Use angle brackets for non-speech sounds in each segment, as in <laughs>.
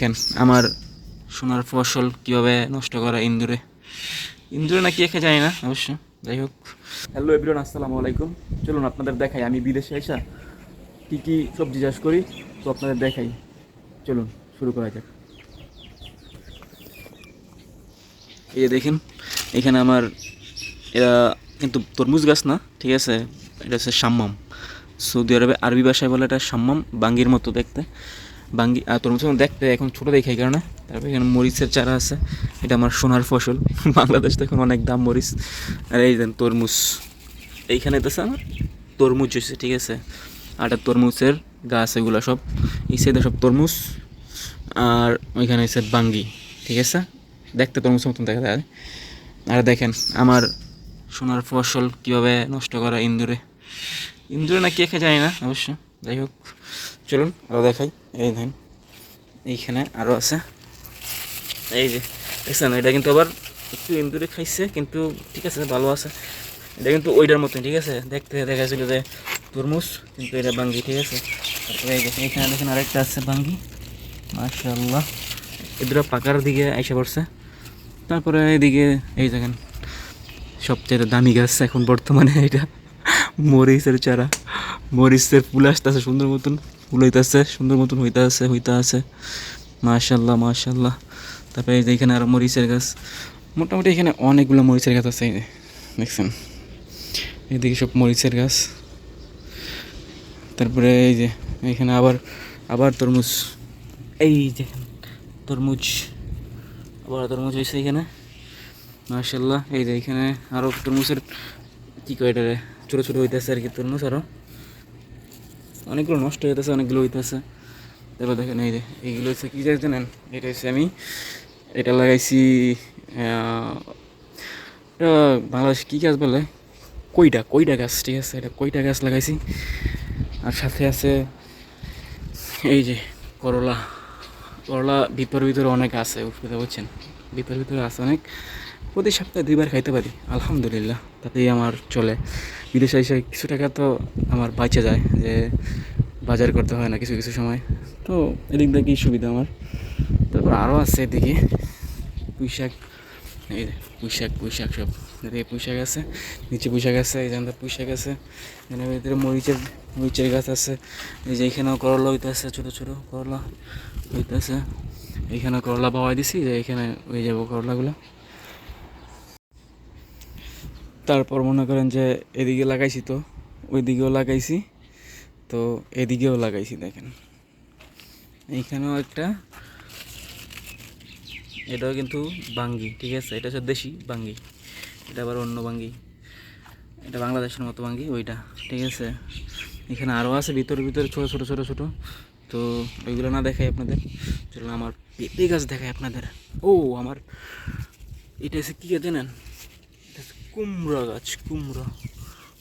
কেন আমার সোনার ফসল কীভাবে নষ্ট করা ইন্দুরে? ইন্দুরে নাকি একে জানি না অবশ্য যাই হোক। হ্যালো এভরিওয়ান আসসালামু আলাইকুম। চলুন আপনাদের দেখাই আমি বিদেশে এসা কী কী সবজি চাষ করি তো আপনাদের দেখাই। চলুন শুরু করা যাক। এই যে দেখেন এখানে আমার এরা কিন্তু তরমুজ গাছ না ঠিক আছে? এটা হচ্ছে সাম্মাম। সৌদি আরবে আরবি ভাষায় বলে এটা সাম্মাম বাঙ্গির মতো দেখতে। বাঙ্গি আর তরমুজ দেখতে এখন ছোটো দেখে এই কারণে। তারপরে এখানে মরিচের চারা আছে। এটা আমার সোনার ফসল। <laughs> বাংলাদেশ তো এখন অনেক দাম মরিচ। আর এই দেন তরমুজ। এইখানে তো আমার তরমুজ হয়েছে ঠিক আছে? আর এটা তরমুজের গাছ, এগুলো সব। এই সাইডে সব তরমুজ। আর ওইখানে হচ্ছে বাঙ্গি, ঠিক আছে? দেখতে তরমুজ মতন দেখা যায়। আর দেখেন, আমার সোনার ফসল কীভাবে নষ্ট করা ইন্দুরে। ইন্দুরে নাকি একে জানি না, অবশ্য। যাই হোক চলুন আরও দেখাই। এই দেখেন, এইখানে আরও আছে। এই যে, দেখছেন, এটা কিন্তু আবার একটু ইন্দুরে খাইছে, কিন্তু ঠিক আছে, ভালো আছে। এটা কিন্তু ওইটার মতন ঠিক আছে? দেখতে দেখা যে তরমুজ, কিন্তু এটা বাঙ্গি, ঠিক আছে? তারপরে এই যে, এইখানে দেখেন আরেকটা আছে বাঙ্গি। মাশাল্লাহ এদের পাকার দিকে আইসা পড়ছে। তারপরে এইদিকে, এই দেখেন সবচেয়ে দামি গাছ এখন বর্তমানে, এটা মরিচের চারা। মরিচের ফুল আসতেছে সুন্দর মতন, ফুল হইতেছে, সুন্দর মতন হইতে আছে হইতে আছে মাশাল্লাহ মাশাল্লাহ তারপরে এই যে এখানে আরও মরিচের গাছ। মোটামুটি এখানে অনেকগুলো মরিচের গাছ আছে, দেখছেন? এদিকে সব মরিচের গাছ। তারপরে এই যে এখানে আবার আবার তরমুজ। এই যে তরমুজ, আবার তরমুজ হয়েছে এখানে। মার্শাল্লাহ এই যে এখানে আরও তরমুজের কী কয় এটারে? ছোটো ছোটো হইতেছে আর কি তরমুজ আরও অনেকগুলো নষ্ট হইতেছে, অনেকগুলো হইতেছে। তারপর দেখেন এই যে, এইগুলো হচ্ছে কী জানেন? জানেন এটা হচ্ছে আমি, এটা লাগাইছি এটা বাংলাদেশ কী গাছ বলে? কইটা কইটা গাছ, ঠিক আছে, এটা কইটা গাছ লাগাইছি। আর সাথে আছে এই যে করলা। করলা ভিতর ভিতরে অনেক আছে বুঝতে বুঝছেন বিপর ভিতরে আছে অনেক। প্রতি সপ্তাহে দুইবার খাইতে পারি, আলহামদুলিল্লাহ। তাতেই আমার চলে। বিদেশে এসে কিছু টাকা তো আমার বাঁচে যায়, যে বাজার করতে হয় না কিছু কিছু সময়। তো এদিক কি সুবিধা আমার? তারপর আরও আছে এদিকে। পুঁই শাক এই যে পুঁই শাক পুঁই শাক সব। এদিকে পুঁই শাক আছে, নিচে পুঁই শাক আছে, এই জানতে পুঁই শাক আছে। এখানে ভিতরে মরিচের মরিচের গাছ আছে। এই যে এখানেও করলা হইতেছে, ছোটো ছোটো করলা হইতেছে। এইখানে করলা পাওয়া দিছি, যে এখানে হয়ে যাব করলাগুলো। তারপর মনে করেন যে এদিকে লাগাইছি তো, ওইদিকেও লাগাইছি। তো এদিকেও লাগাইছি দেখেন। এইখানেও একটা, এটাও কিন্তু বাঙ্গি, ঠিক আছে? এটা হচ্ছে দেশি বাঙ্গি, এটা আবার অন্য বাঙ্গি। এটা বাংলাদেশের মতো বাঙ্গি, ওইটা, ঠিক আছে? এখানে আরও আছে, ভিতরে ভিতরে ছোটো ছোটো ছোটো ছোটো। তো ওইগুলো না দেখাই আপনাদের। চলুন আমার পেঁপে গাছ দেখাই আপনাদের। ও, আমার, এটা হচ্ছে কী জানেন? কুমড়া গাছ, কুমড়ো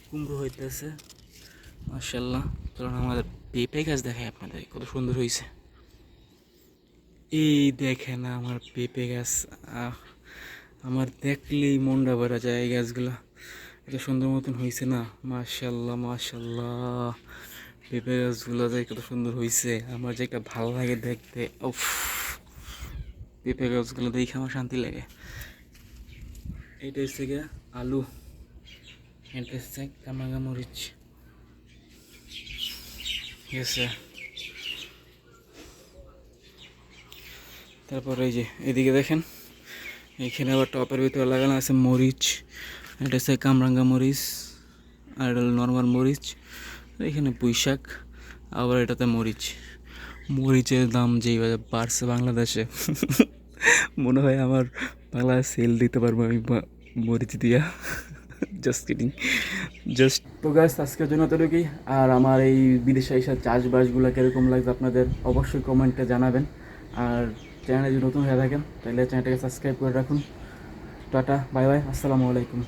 কুমড়ো হইতেছে। মার্শাল্লাহ চলুন আমাদের পেঁপে গাছ দেখাই আপনাদের, কত সুন্দর হয়েছে এই দেখেন আমার পেঁপে গাছ আমার দেখলেই মনটা ভরা যায় এই গাছগুলো। এত সুন্দর মতন হয়েছে না? মাশাল্লাহ মাশাল্লাহ পেঁপে গাছগুলো যে কত সুন্দর হয়েছে আমার যে একটা ভালো লাগে দেখতে, উফ। পেঁপে গাছগুলো দেখে আমার শান্তি লাগে। এইটা হচ্ছে গিয়ে আলু এটা হচ্ছে কামাঙ্গা মরিচ। আছে। তারপর এই যে, এদিকে দেখেন, এখানে আবার টপের ভিতরে লাগানো আছে মরিচ, এটা হচ্ছে কামরাঙ্গা মরিচ, আর এটা নর্মাল মরিচ এখানে পুঁই শাক, আবার এটাতে মরিচ। মরিচের দাম যেইভাবে বাড়ছে বাংলাদেশে, <laughs> মনে হয় আমার বাংলাদেশ সেল দিতে পারব আমি মরিচ দিয়া। জাস্ট কিডিং জাস্ট তো গাছ আজকের জন্য এতটুকুই। আর আমার এই বিদেশে এসে চাষবাসগুলো কীরকম লাগবে আপনাদের অবশ্যই কমেন্টে জানাবেন। আর চ্যানেলে যদি নতুন হয়ে থাকেন, তাহলে চ্যানেলটাকে সাবস্ক্রাইব করে রাখুন। টাটা বাই বাই আসসালামু আলাইকুম।